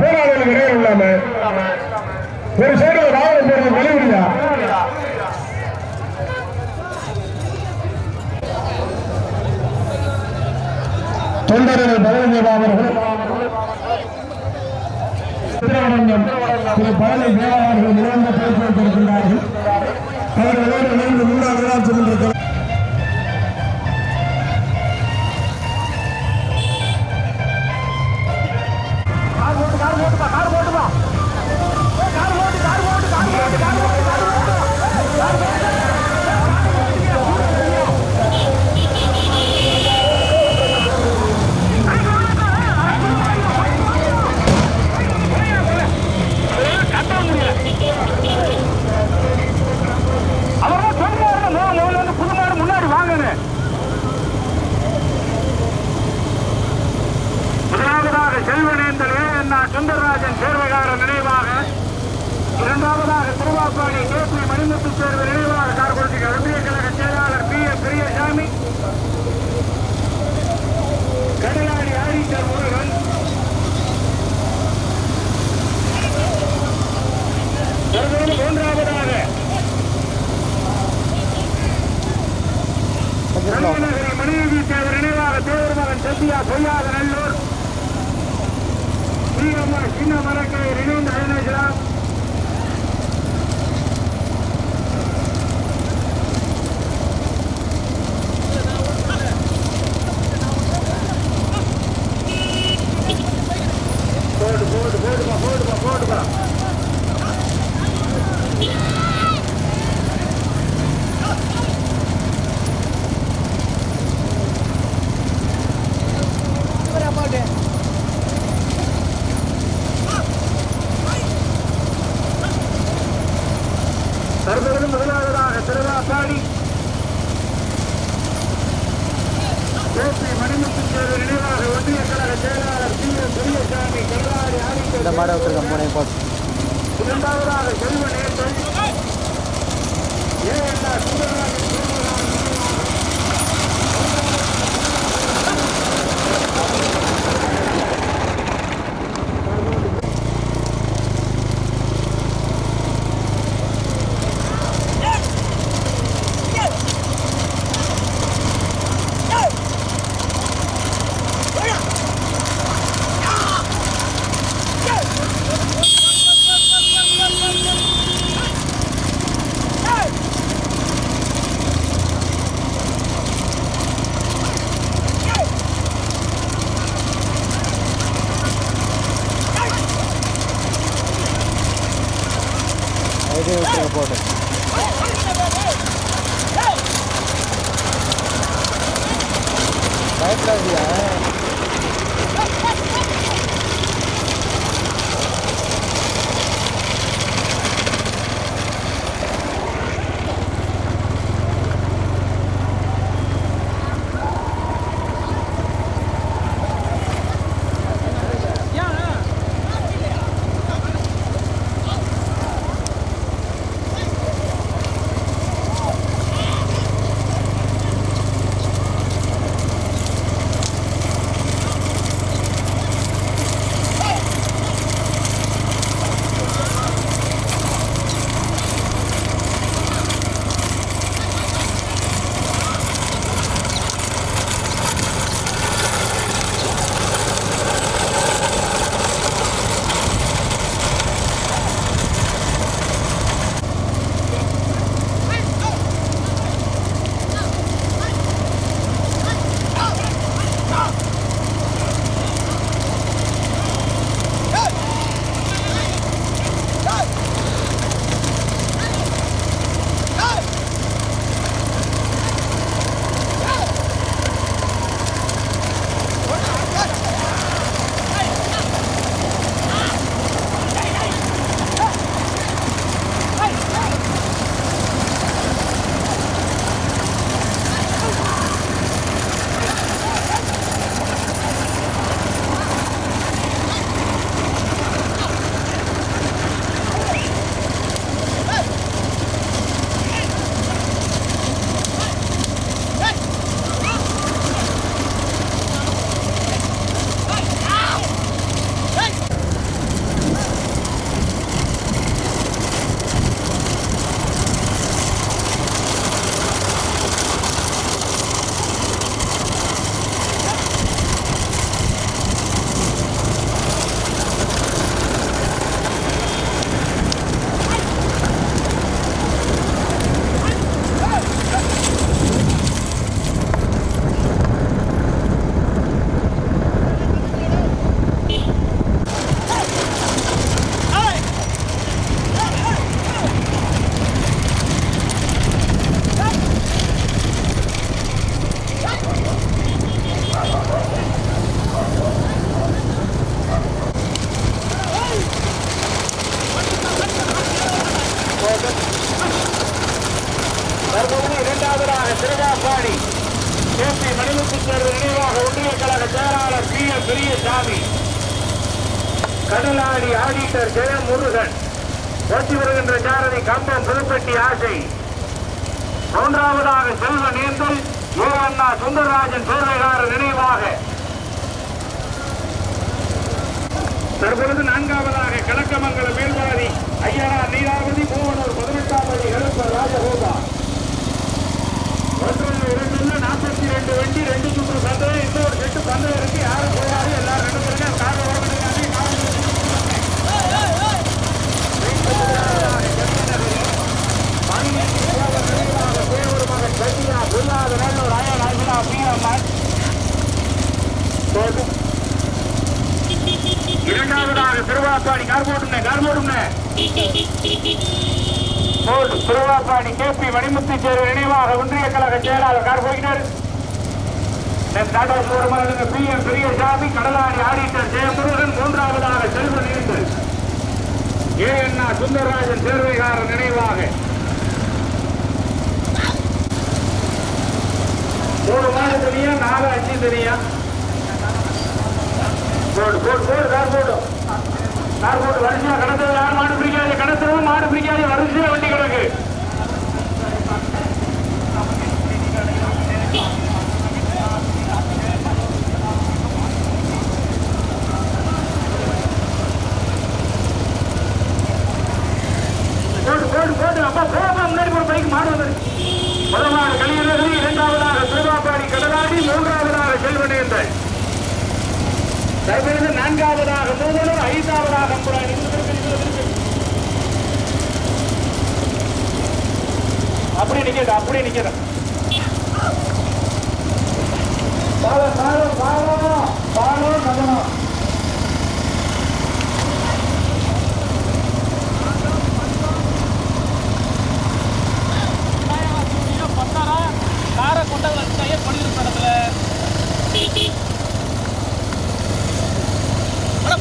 போராடுகள் இடையே இல்லாம ஒரு சைடு திரு பழனி தேவா நிறைந்த பேச்சு வைத்திருக்கின்றார்கள் அவர்களோடு இணைந்து முன்னாள் விழா சென்றிருக்கிறார் இரண்டாவதாக திருவாப்பாடி கே பி மணிமுத்து சேர்வு நினைவாக கார்குளத்துக்கு ஒன்றிய கழக செயலாளர் P S Periyasamy. Kadaladi auditor Murugan. தற்போது மூன்றாவதாக. கருணாநகரி மணியவி தேவர் நினைவாக தேவர் மகன் சத்யா பொய்யாத நல்லூர். ஸ்ரீரம்மா சின்ன மரக்கை இணைந்து அயனேஸ்வரம் போடு போடு போடுப்பா போடுப்பா போடுப்பா தற்பொழுது முதலாவதாக திருவாப்பாடி நினைவாக ஒன்றிய கழக செயலாளர் பி எஸ். பெரியசாமி கருணாடி இந்த மாடை வச்சிருக்கேன் பூனை போட்டு இரண்டாவதாக செல்வ நேசன். ஏஎன்ஆ சுந்தரராஜன் மூன்றாவதாக செல்வ நீந்தல் ஏ. அண்ணா சுந்தரராஜன் சோழகார நினைவாக. தற்பொழுது நான்காவதாக கிழக்கமங்கல மேல்வாதி ஐயரா நீராவதி மூவனூர் பதினெட்டாவது படி எழுப்பர் ராஜகோபா. ஒன்று இரண்டு நாற்பத்தி ரெண்டு வண்டி ரெண்டு சுற்று சந்தை இன்னொரு எட்டு சந்தை இருக்கு யாரும் போகாது எல்லாரும் ரெண்டு பேருமே கார் ஓடுறது இரண்டாவதாக திருவாப்பாடி கார் போட்டுங்க கார் போட்டுங்க போடு திருவாப்பாடி கேபி மணிமுத்து சேரு நினைவாக ஒன்றிய கழக செயலாளர் கார் போகிறார் டாடா சோரமாக P M Periyasamy Kadaladi auditor Jayamurugan மூன்றாவதாக செல்வ நீண்டு ஏ அண்ணா சுந்தரராஜன் சேர்வைகாரர் நினைவாக. மூணு மாடு தனியா நாலு அஞ்சு தனியா? போடு போடு போடு கார் போடு. கார் போட்டு வரிசையா கடத்தது யார் மாடு பிடிக்காது? கடத்தவும் மாடு பிடிக்காது வரிசையா வண்டி கிடக்கு. போடு போடு போடு. அப்பா போப்பா முன்னாடி ஒரு பைக் மாடு வந்து முதல் மாடு கடலாடி மூன்றாவதாக செல்வனேந்தல். தற்பொழுது நான்காவதாக மூதலூர் ஐந்தாவதாக அப்படி நிக்கிறது அப்படி நிக்கிறது பாலம் காரை கையை இடத்துல.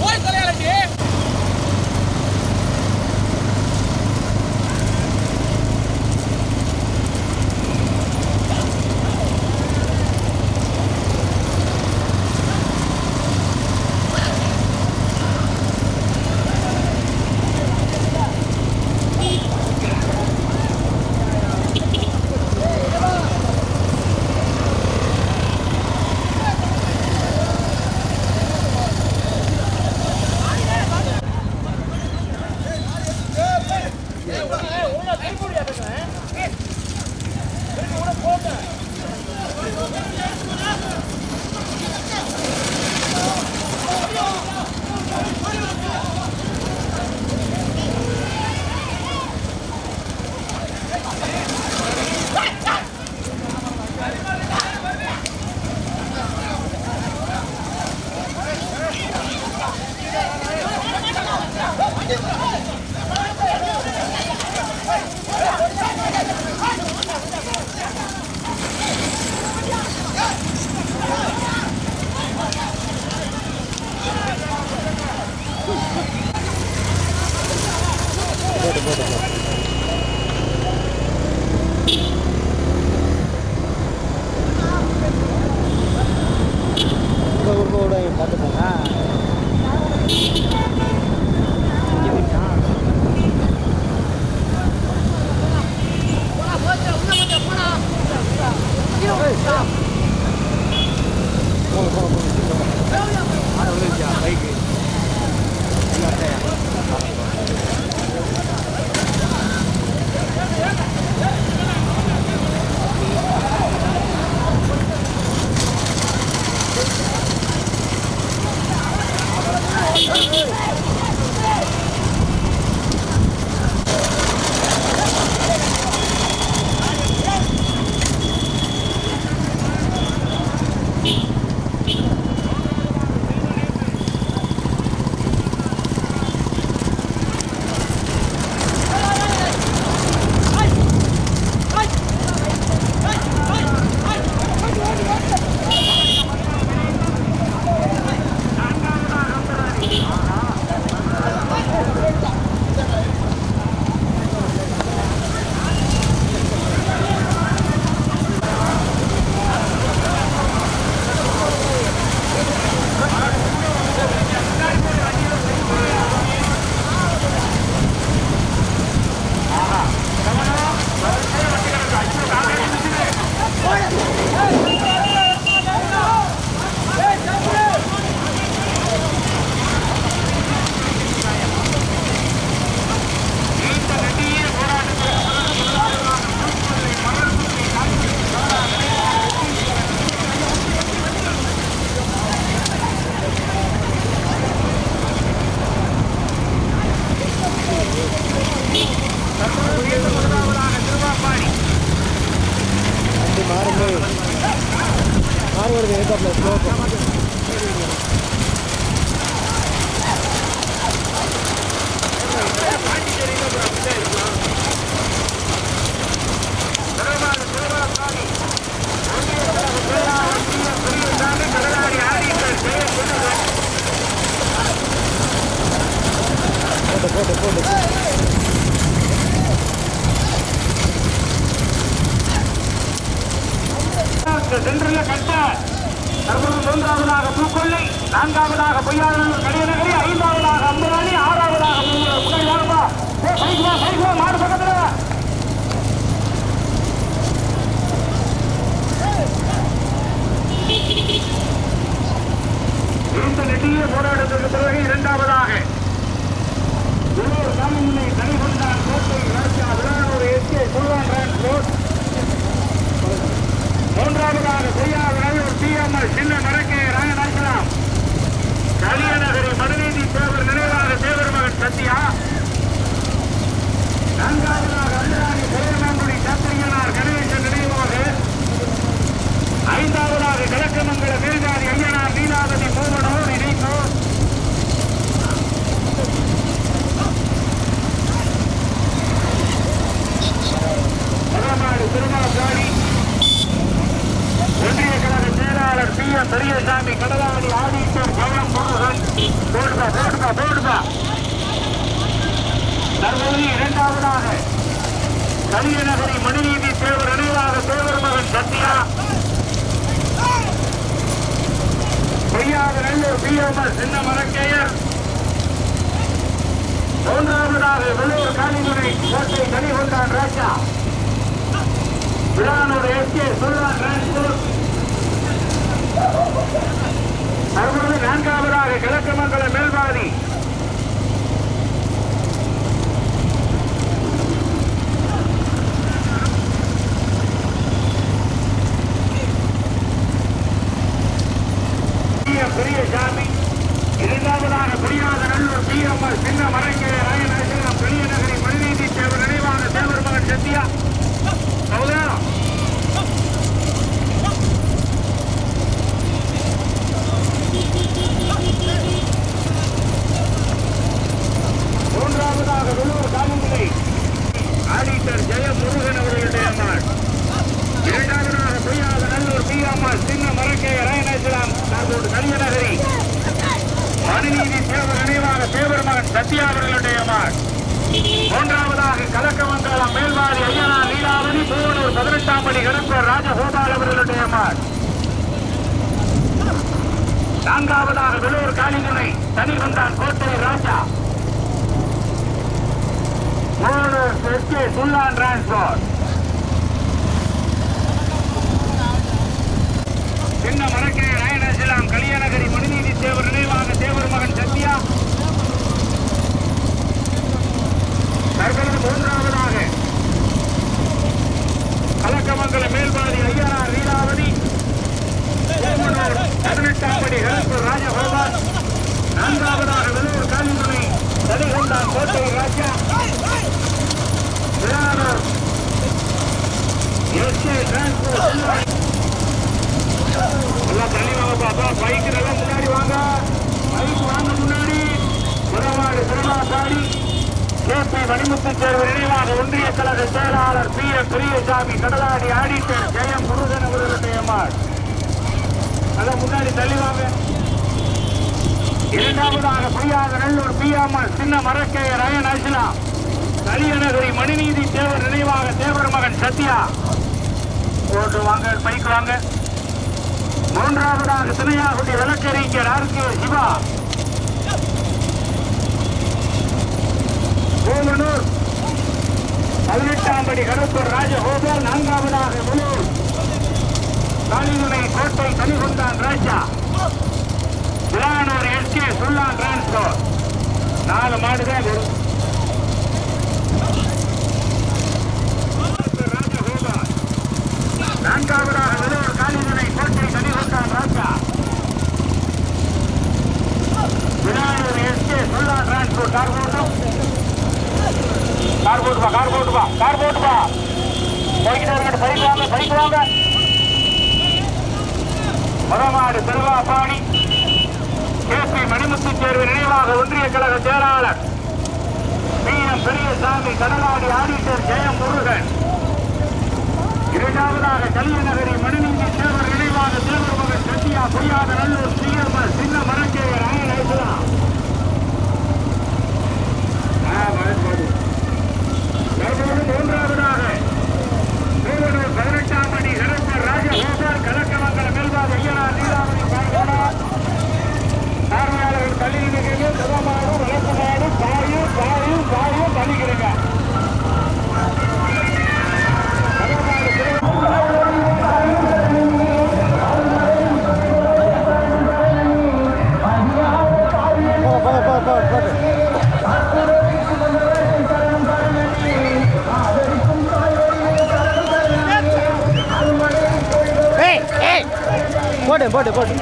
போய் தலையாளி ಬೋಧಕ பெரிய போராட்டத்திற்கு பிறகு இரண்டாவதாக. உள்ளூர் சாமிமுனை தனிகொண்டான் கோட்டை ராஜா விழானூர் எஸ்கே குழுவான் ரோட். மூன்றாவதாக பொய்யாவிரல் ஒரு டிஎம்எல் சின்ன மரக்கே ராயநாயகலாம் கலியநகரி மனுநீதி தேவர் நினைவாக தேவர் மகன் சத்யா. நான்காவதாக அல்லாடி பெரியமாங்குடி சாத்திரியனார் கணேசன் நினைவாக. ஐந்தாவதாக கிழக்கு கிழக்கமங்கல மேல்காரி ஐயனார் நீலாவதி மூவர் இணைப்பு வடமாடு திருமாசாடி ஒன்றிய கழக செயலாளர் P M Periyasamy Kadaladi auditor Jayam Murugan போடுதா போடுதா போடுதா தற்போது இரண்டாவதாக கலியநகரி மணிநீதி தேவர் நினைவாக தேவர் மகன் Sathya Poyyatha Nallur P M S Chinna Marakkayar மூன்றாவதாக வெள்ளூர் காலிமுனை கோட்டை கனிகொண்டான் ராஜா விழானூர் எஸ்கே சுல்தான் டிரான்ஸ்போர்ட் தற்போது நான்காவதாக கிழக்கு மங்கல மேல்பாதி. பெரியசாமி இரண்டாவதாக புரியாத நல்லூர் பி பிஎம்எஸ் சின்ன மரங்கே ராயநாயகம் பெரிய நகரி மணிநீதி தேவர் நினைவான தேவர் மகன் சத்யா சௌதா மூன்றாவதாக வெள்ளூர் காமமுலை ஆடிட்டர் ஜெய முருகன் அவர்களுடைய அம்மாள் இரண்டாவதாக பொய்யாத நல்லூர் பி அம்மாள் சின்ன மரக்கே ராயநாயகலாம் சார்போடு கலியநகரி மனுநீதி தேவர் நினைவாக தேவர் மகன் சத்யா அவர்களுடைய அம்மாள் மூன்றாவதாக கலக்கமங்கலம் மேல்வாடி ஐயனார் லீலாவதி பூவனூர் பதினெட்டாம் படி கடம்பூர் ராஜகோபால் அவர்களுடைய அம்மாள் நான்காவதாக வெள்ளூர் காளிமுனை வந்தான் கோட்டை ராஜா. மூணு எஸ்கே சுல்லான் டிரான்ஸ்போர்ட் சின்ன மரக்கே ராயணசிலாம் கலியநகரி மணிநீதி தேவர் நினைவாக தேவர் மகன் சத்யா. தற்பொழுது மூன்றாவதாக. கலக்கமங்கல மேல்பாதி ஐயனார் ரீலா ஓமனூர் பதினெட்டாம் படி ஹெல்பர் ராஜகோபால். நான்காவதாக வெள்ளூர் காலிமுனை தலிகொண்டான் கோட்டை ராஜா. விழானூர் எஸ்கே டிரான்ஸ்போர்ட் எல்லாம் தள்ளி வாங்க பாப்பா பைக்கு எல்லாம் முன்னாடி வாங்க. பைக் வாங்க முன்னாடி. புறமாடு திருமாசாடி கேபி மணிமுத்து தேர்வு நினைவாக ஒன்றிய கழக செயலாளர் P M Periyasamy Kadaladi auditor Jayam Murugan அவர்களுடைய அம்மாள் அதான் முன்னாடி தள்ளி இரண்டாவதாக பொய்யாத நல்லூர் பியாமல் சின்ன மரக்கே ரயன் அசிலா கலியநகரி மணிநீதி தேவர் நினைவாக தேவர் மகன் சத்யா. ஓட்டு வாங்க பைக் வாங்க. மூன்றாவதாக திணையாகுடி விளக்கறிஞர் ஆர் கே சிவா. கோமனூர் பதினெட்டாம் படி கருப்பூர் ராஜகோபால் நான்காவதாக முலூர். காளிமுனை கோட்டை கனிகொண்டான் ராஜா. விழானூர் எஸ்கே சுல்லான் டிரான்ஸ்போர்ட் நாலு மாடு தான் வரும் நான்காவதாக விலூர் காளிமுனை கோட்டை கனிகொண்டான் ராஜா விநாயகர் எஸ்கே சொல்லா டிரான்ஸ்போர்ட் கார்கோட்டம் கார் போட்டுப்பா கார் போட்டுப்பா கார் போட்டுப்பா போய்கிட்டே இருக்கட்டும் பைக் வாங்க பைக் வாங்க மதமாடு செல்வா பாணி கேபி மணிமுத்து தேர்வு நினைவாக ஒன்றிய கழக செயலாளர் மீனம் பெரியசாமி கடலாடி ஆடிட்டர் ஜெயம் முருகன் இரண்டாவதாக கல்விநகரி மணிநீதி தேவர் நினைவாக தேவர் மகன் சத்யா பொய்யாத நல்லூர் சிஎம்எஸ் சின்ன மரஞ்சேவர் ஆயன் ஐசலாம் போடு போடு போடு.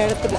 எடுத்துட்டு